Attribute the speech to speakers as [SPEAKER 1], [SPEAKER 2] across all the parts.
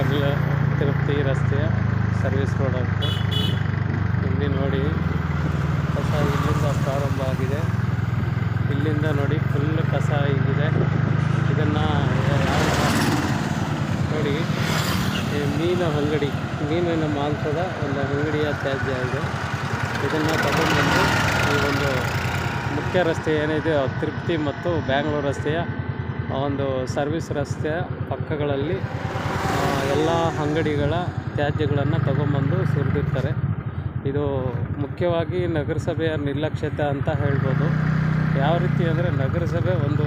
[SPEAKER 1] ಮುಳಬಾಗಿಲು ತಿರುಪತಿ ರಸ್ತೆಯ service road ಅಂತ. ಇಲ್ಲಿ ನೋಡಿ, ಕಸ ಇಲ್ಲಿಂದ ಪ್ರಾರಂಭ ಆಗಿದೆ. ಇಲ್ಲಿಂದ ನೋಡಿ ಫುಲ್ ಕಸ ಇಲ್ಲಿದೆ. ಇದನ್ನು ನೋಡಿ ಮೀನು ಅಂಗಡಿ, ಮೀನಿನ ಮಾಂಸದ ಒಂದು ಅಂಗಡಿಯ ತ್ಯಾಜ್ಯ ಇದೆ. ಇದನ್ನು ತಗೊಂಡ್ಬಂದು ಈ ಒಂದು ಮುಖ್ಯ ರಸ್ತೆ ಏನಿದೆ ತಿರುಪತಿ ಮತ್ತು ಬ್ಯಾಂಗ್ಳೂರು ರಸ್ತೆಯ ಒಂದು ಸರ್ವಿಸ್ ರಸ್ತೆಯ ಪಕ್ಕಗಳಲ್ಲಿ ಎಲ್ಲ ಅಂಗಡಿಗಳ ತ್ಯಾಜ್ಯಗಳನ್ನು ತಗೊಂಬಂದು ಸುರಿದಿರ್ತಾರೆ. ಇದು ಮುಖ್ಯವಾಗಿ ನಗರಸಭೆಯ ನಿರ್ಲಕ್ಷ್ಯತೆ ಅಂತ ಹೇಳ್ಬೋದು. ಯಾವ ರೀತಿ ಅಂದರೆ ನಗರಸಭೆ ಒಂದು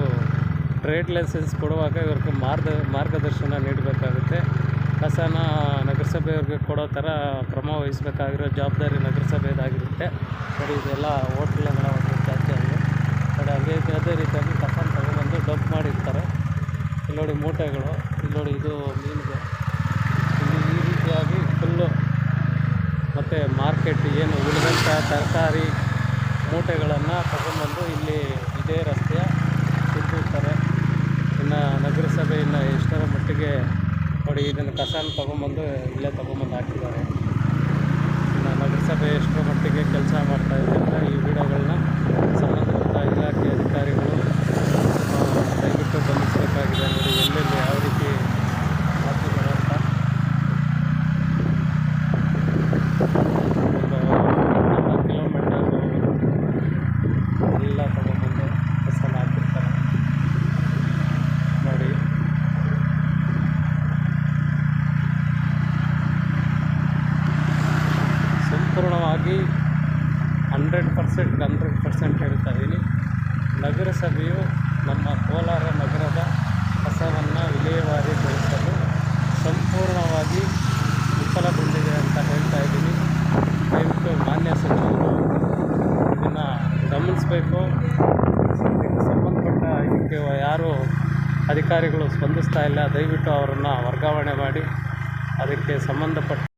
[SPEAKER 1] ಟ್ರೇಡ್ ಲೈಸೆನ್ಸ್ ಕೊಡುವಾಗ ಇವ್ರಿಗೆ ಮಾರ್ಗ ಮಾರ್ಗದರ್ಶನ ನೀಡಬೇಕಾಗುತ್ತೆ. ಕಸನ ನಗರಸಭೆಯವ್ರಿಗೆ ಕೊಡೋ ಥರ ಕ್ರಮ ವಹಿಸಬೇಕಾಗಿರೋ ಜವಾಬ್ದಾರಿ ನಗರಸಭೆಯದಾಗಿರುತ್ತೆ ಸರಿ, ಇದೆಲ್ಲ ಹೋಟ್ಲುಗಳ ಒಂದು ತ್ಯಾಜ್ಯ ಇದೆ. ಅದೇ ರೀತಿ ಅದೇ ರೀತಿಯಾಗಿ ಕಸನ ತಗೊಂಡ್ಬಂದು ಡಂಪ್ ಮಾಡಿರ್ತಾರೆ. ಇಲ್ಲಿ ನೋಡಿ ಮೂಟೆಗಳು ಇಲ್ಲಿ ನೋಡಿ ಇದು ಮೀನಿದೆ ಇಲ್ಲಿ ಈ ರೀತಿಯಾಗಿ ಫುಲ್ಲು ಮತ್ತು ಮಾರ್ಕೆಟ್ ಏನು ಉಳಿದಂಥ ತರಕಾರಿ ಮೂಟೆಗಳನ್ನು ತಗೊಂಡ್ಬಂದು ಇಲ್ಲಿ ಇದೇ ರಸ್ತೆಯ ಸುತ್ತಿರ್ತಾರೆ ಇನ್ನು ನಗರಸಭೆಯಿಂದ ಎಷ್ಟರ ಮಟ್ಟಿಗೆ ನೋಡಿ ಇದನ್ನು ಕಸನ ತೊಗೊಂಬಂದು ಇಲ್ಲೇ ತೊಗೊಂಬಂದು ಹಾಕಿದ್ದಾರೆ ಇನ್ನು ನಗರಸಭೆ ಎಷ್ಟರ ಮಟ್ಟಿಗೆ ಕೆಲಸ ಮಾಡ್ತಾ ಇದೆ ಅಂತ ಈ ವಿಡಿಯೋಗಳನ್ನ ಸಂಬಂಧಪಟ್ಟ ಇಲಾಖೆ ಅಧಿಕಾರಿಗಳು ಆ, ದಯವಿಟ್ಟು ಗಮನಿಸಬೇಕಾಗಿದೆ ನೋಡಿ ಎಲ್ಲೆಲ್ಲಿ ಯಾವ ರೀತಿ ಹಾಕಿದ್ದಾರೆ ಅಂತ ಒಂದು ಅರ್ಧ ಕಿಲೋಮೀಟರ್ ಎಲ್ಲ ತಗೊಂಬಂದು ಕಸನ ಹಾಕಿರ್ತಾರೆ ನೋಡಿ ಸಂಪೂರ್ಣವಾಗಿ ಹಂಡ್ರೆಡ್ ಪರ್ಸೆಂಟ್ ಹಂಡ್ರೆಡ್ ಪರ್ಸೆಂಟ್ ಹೇಳ್ತಾ ಇದ್ದೀನಿ. ನಗರಸಭೆಯು ನಮ್ಮ ಕೋಲಾರ ನಗರದ ಕಸವನ್ನು ವಿಲೇವಾರಿಗೊಳಿಸಲು ಸಂಪೂರ್ಣವಾಗಿ ವಿಫಲಗೊಂಡಿದೆ ಅಂತ ಹೇಳ್ತಾ ಇದ್ದೀನಿ. ದಯವಿಟ್ಟು ಮಾನ್ಯ ಸಚಿವರು ಇದನ್ನು ಗಮನಿಸಬೇಕು. ಇದಕ್ಕೆ ಸಂಬಂಧಪಟ್ಟ ಇದಕ್ಕೆ ಯಾರು ಅಧಿಕಾರಿಗಳು ಸ್ಪಂದಿಸ್ತಾ ಇಲ್ಲ. ದಯವಿಟ್ಟು ಅವರನ್ನು ವರ್ಗಾವಣೆ ಮಾಡಿ. ಅದಕ್ಕೆ ಸಂಬಂಧಪಟ್ಟ